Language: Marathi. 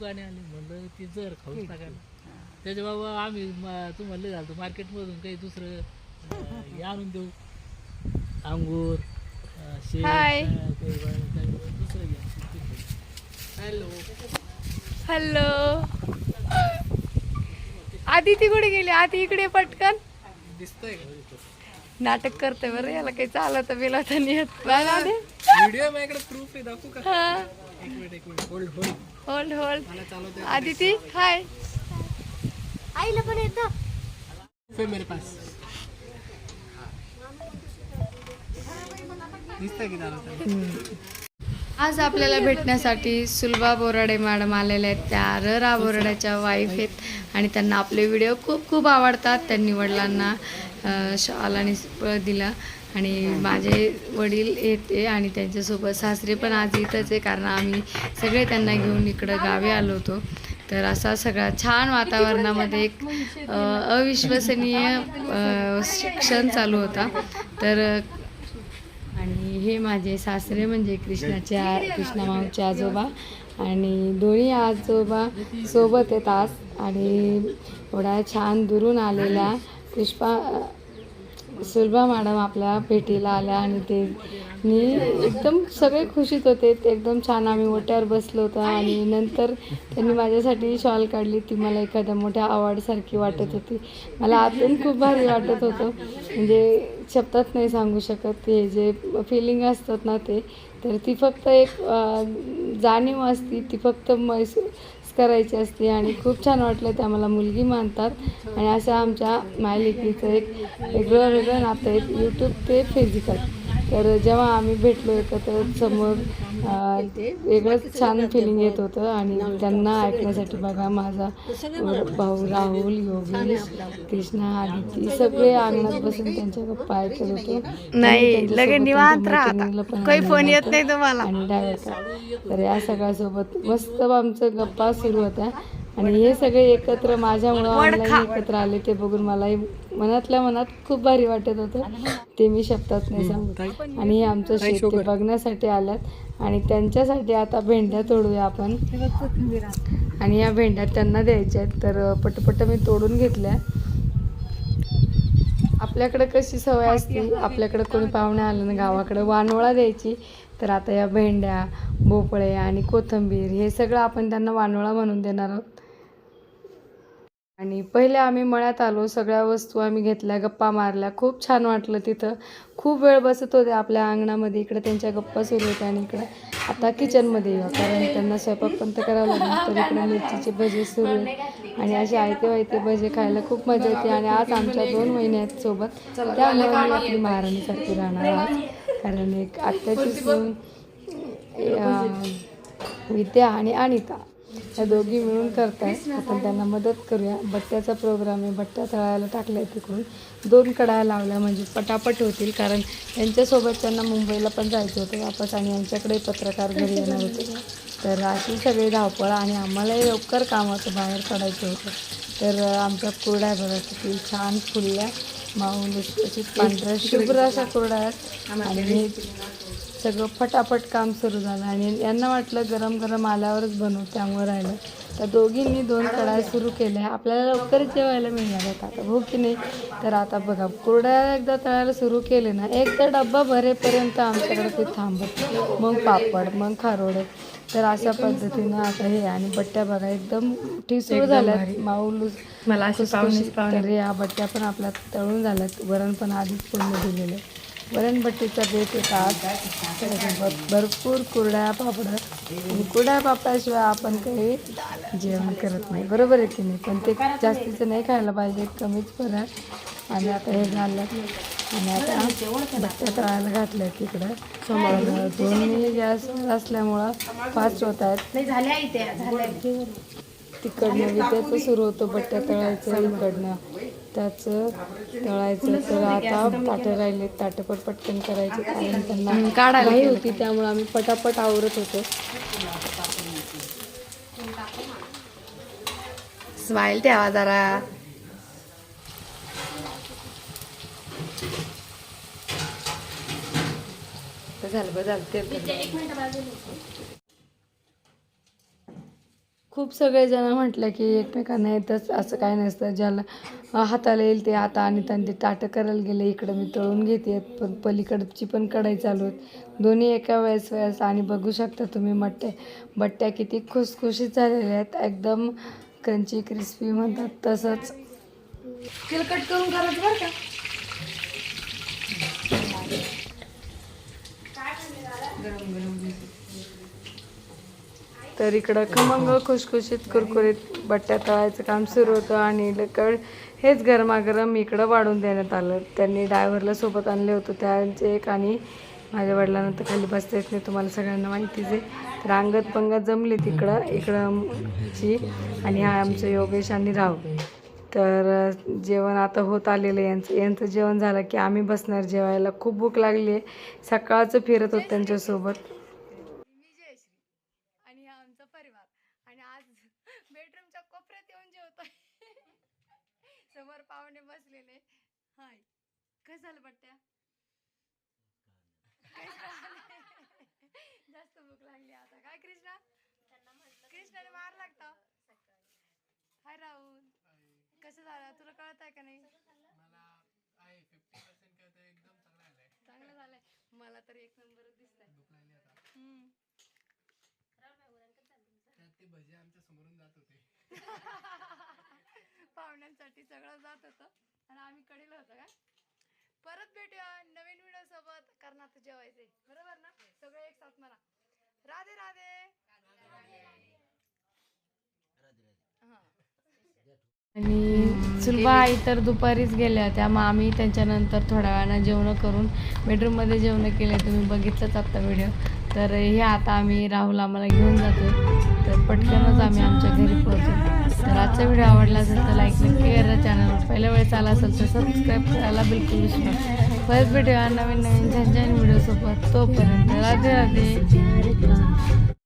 गाणे आले म्हणलं ती जर खाऊन टाकायला त्याच्या बाबा आम्ही म- तुम्हाला घालतो मार्केटमधून काही दुसरं अं, हे आणून देऊ. अंगूर अं, शेव हाय. अं, काही बा- काही दुसरं घ्या. हॅलो. हॅलो. आधी ती कुठे गेली? आधी इकडे पटकन. दिसतंय नाटक करते बरं याला काही चालत बिलत नाही येत. व्हिडिओ माझ्याकडे प्रूफ आहे दाखवू का? हा. एक मिनिट एक minute hold hold hold hold मला चालवते आदिती हाय आईला पण येतं. मेरे पास. दिसतंय की चालवते आज आपल्याला भेटण्यासाठी सुलभा बोराडे मॅडम आलेल्या आहेत. त्या र रा बोराड्याच्या वाईफ आहेत. आणि त्यांना आपले व्हिडिओ खूप खूप आवडतात. त्यांनी वडिलांना शॉल आणि प- दिला. आणि माझे वडील येते आणि त्यांच्यासोबत सासरे पण आज इथंच आहे कारण आम्ही सगळे त्यांना घेऊन इकडं गावी आलो होतो. तर असा सगळा छान वातावरणामध्ये एक अविश्वसनीय शिक्षण क्षण चालू होता. तर आणि हे माझे सासरे म्हणजे कृष्णाचे आ- कृष्णा माऊचे आजोबा आणि दोन्ही आजोबा सोबत येतात आणि एवढा छान दुरून आलेला पुष्पा सुलभा मॅडम आपल्या भेटीला आल्या आणि ते मी एकदम सगळे खुशीत होते. ते एकदम छान आम्ही ओट्यावर बसलो होतो आणि नंतर त्यांनी माझ्यासाठी शॉल काढली. ती मला एखाद्या मोठ्या आवडसारखी वाटत होती. मला आतून खूप भारी वाटत होतं. म्हणजे शब्दात नाही सांगू शकत. ते जे फिलिंग असतात ना ते. तर ती फक्त एक जाणीव असती. ती फक्त मैसूर करायची असते आणि खूप छान वाटलं त्या मला मुलगी मानतात. आणि असं आमच्या मायलेकीचं एक वेगळं वेगळं नातं आहे. यूट्यूब ते फिजिकल तर जेव्हा आम्ही भेटलो एकत्र समोर वेगळंच छान फिलिंग येत होतं आणि त्यांना ऐकण्यासाठी बघा माझा भाऊ राहुल योगेश कृष्णा आदिती सगळे अंगणात बसून त्यांच्या गप्पा ऐकत होतो. नाही, लगे निवांत काही फोन येत नाही तुम्हाला. आणि डायरेक्ट तर या सगळ्यासोबत मस्त आमचं गप्पा सुरू होत्या. आणि हे सगळे एकत्र माझ्यामुळं ऑनलाईन एकत्र आले ते बघून मलाही मनातल्या मनात खूप भारी वाटत होतं. ते मी शब्दात नाही सांगत आणि हे आमचं शेत बघण्यासाठी आल्यात. आणि त्यांच्यासाठी आता भेंड्या तोडूया आपण. आणि या भेंड्या त्यांना द्यायच्या आहेत. तर पटपट मी तोडून घेतल्या. आपल्याकडे कशी सवय असते? आपल्याकडे कोणी पाहुणे आलं ना गावाकडे वानवळा द्यायची. तर आता या भेंड्या भोपळे आणि कोथिंबीर हे सगळं आपण त्यांना वानवळा म्हणून देणार आहोत. आणि पहिले आम्ही मळ्यात आलो सगळ्या वस्तू आम्ही घेतल्या गप्पा मारल्या. खूप छान वाटलं तिथं. खूप वेळ बसत होते आपल्या अंगणामध्ये. इकडे त्यांच्या गप्पा सुरू होत्या आणि इकडे आता किचनमध्ये येऊ. कारण त्यांना स्वयंपाक पण तर करावं लागेल. तर इकडे मिरचीचे भजे सुरू आहे आणि असे आयते वायते भजे खायला खूप मजा येते. आणि आज आमच्या दोन महिने आहेत सोबत. त्यामुळे मी आपली महाराणीसारखी राहणार कारण एक आत्ताची सून विद्या आणि अनिता. या दोघी मिळून करतायत आपण त्यांना मदत करूया. बट्ट्याचा प्रोग्राम आहे. बट्ट्या तळायला टाकल्या तिकडून. दोन कडाया लावल्या म्हणजे पटापट होतील कारण त्यांच्यासोबत त्यांना मुंबईला पण जायचं होतं वापस आणि यांच्याकडे पत्रकार घरी येणार होते. तर अशी सगळी धावपळ आणि आम्हालाही लवकर काम होतं बाहेर पडायचं होतं. तर आमच्या कुरड्या बघा किती छान फुलल्या. माऊन पांढऱ्या शुभ्र अशा कुरड्या आहेत. आणि सगळं फटाफट काम सुरू झालं आणि यांना वाटलं गरम गरम आल्यावरच बनवू त्यामुळे राहिलं. तर दोघींनी दोन कढाया सुरू केल्या. आपल्याला लवकरच जेवायला मिळणार आहेत आता हो की नाही? तर आता बघा कुरड्या एकदा तळायला सुरू केले ना एकदा डब्बा भरेपर्यंत आमच्याकडे ते थांबत. मग पापड मग खारोडे. तर अशा पद्धतीनं आता हे आणि बट्ट्या बघा एकदम ठिसूळ झाल्यात. माऊल मला या बट्ट्या पण आपल्या तळून झाल्यात. वरण पण आधीच फोडणी दिलेलं आहे. वरणबट्टीचा बेत येत आज त्याच्यासोबत भरपूर कुरड्या पापड आणि कुरड्या पापडाशिवाय आपण काही जेवण करत नाही. बरोबर आहे की नाही? पण ते जास्तीचं नाही खायला पाहिजे कमीच बरं आणि आता हे घाललं आणि आता बट्ट्या तळायला घातल्या तिकडं. समोर दोन्ही गॅसवर असल्यामुळं फास्ट होत आहेत. तिकडनं विद्याचं सुरू होतं बट्ट्या तळायचं इकडनं. त्याचं तळायचं तर आता ताटं राहिले ताटं पण पटकन करायचे कारण त्यांना काढायला होती त्यामुळे आम्ही पटापट आवरत होतो. स्माईल ठेवा जरा. झालं झालं ते. खूप सगळेजण म्हटलं की एकमेकांना येतच असं काय नसतं. ज्याला हाताला येईल ते आता आणि त्यांनी ते ताटं करायला गेले इकडं मी तळून घेते पण पलीकडची पण कढाई चालू आहेत. दोन्ही एका वेळेस वेळेस आणि बघू शकता तुम्ही मट्टे बट्ट्या किती खुसखुशीत झालेल्या आहेत. एकदम क्रंची क्रिस्पी म्हणतात तसंच. तिला कट करून करायचं बरं का? तर इकडं खमंग खुशखुशीत कुरकुरीत बट्ट्या तळायचं काम सुरू होतं आणि लकड हेच गरमागरम इकडं वाढून देण्यात आलं. त्यांनी ड्रायव्हरला सोबत आणले होतं त्यांचे एक आणि माझ्या वडिलांना तर खाली बसता येत नाही तुम्हाला सगळ्यांना माहितीच आहे. तर अंगत पंगत जमली तिकडं इकडं ची आणि हा आमचं योगेश आणि राव. तर जेवण आता होत आलेलं आहे. यांचं यांचं जेवण झालं की आम्ही बसणार. जेवायला खूप भूक लागली आहे. सकाळचं फिरत होत त्यांच्यासोबत मी जयश्री आणि हा आमचा परिवार आणि आज बेडरूमच्या कोपऱ्यात येऊन जेवतोय समोर पाहुणे बसलेले हाय. कसं झालं बट्ट्या? जास्त भूक लागली आता. काय कृष्णा? कृष्णाने मार लागता. हाय राहुल. कसं झालं? तुला कळत आहे का नाही चांगलं झालंय. मला तर एक नंबरच दिसतंय. हम्म. पाहुण्यांसाठी सगळं जात होतं आणि आम्ही कडेला होतो का? परत भेटूया नवीन व्हिडिओ सोबत करणार जेवायचे बरोबर ना? सगळे एक साथ मला राधे राधे. आणि सुलभा आई तर दुपारीच गेल्या होत्या. मग आम्ही त्यांच्यानंतर थोड्या वेळानं जेवणं करून बेडरूममध्ये जेवणं केले तुम्ही बघितलंच आत्ता व्हिडिओ तर हे आता आम्ही राहुल आम्हाला घेऊन जातो तर पटकनच आम्ही आमच्या घरी पोहोचू. तर आजचा व्हिडिओ आवडला असेल तर लाईक नक्की करा. चॅनलवर पहिल्या वेळेस आला असेल तर सबस्क्राईब करायला बिलकुल विसरू नका. परत भेटूया नवीन नवीन छान छान व्हिडिओसोबत तोपर्यंत राधे राधे.